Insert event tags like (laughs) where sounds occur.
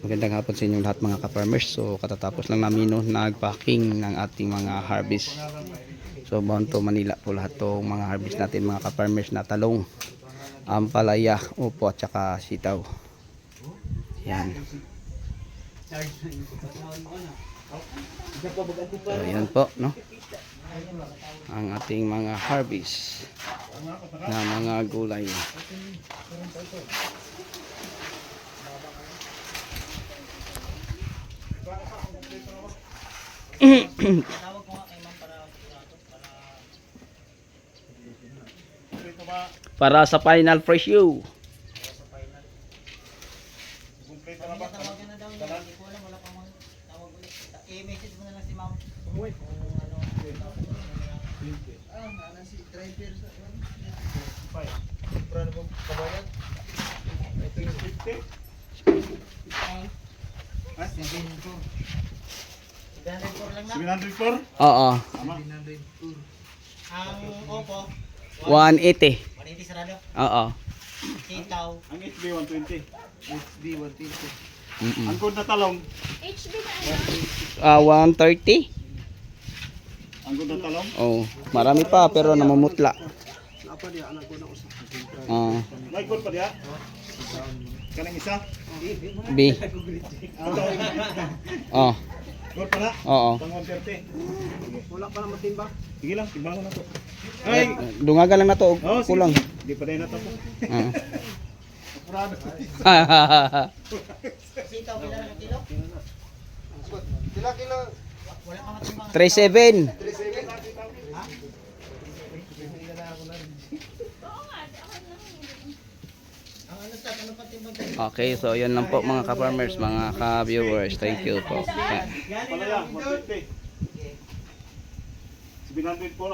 Magandang hapon sa inyong lahat mga ka-farmers. So katatapos lang namin no, nagpacking ng ating mga harvest. So bound to Manila po lahat tong mga harvest natin mga ka-farmers na talong, ampalaya, upo at saka sitaw. Yan. So yan po no. Ang ating mga harvest na mga gulay. Para sa final preview. I-message mo na lang si ma'am. lang na. 704? Oo. Tama. Ang Oppo, 180. 180 sarado. Oo. Sitaw, Ang HB 120. HB 120. Mm-mm. Ang good na talong. HB na ano? Ah, 130. Ang good na talong. Oh, marami pa pero namumutla. Ah, May good pa diya. Kanang isa. B. (laughs) Oh, Good pa na. oo. Pang 130. Wala pa naman timba. Sige lang, timbangan na to. Ay, dungagan lang na to, Oh, kulang. sige. Di pa din (laughs) na to. Ah. Apurado. Sitaw, pila na kilo? Wala ka matimbang. 37. Ang ano sa, ano pa timbang? Okay, so yun lang po mga ka-farmers, mga ka-viewers. Thank you po. Palaya, 120. 704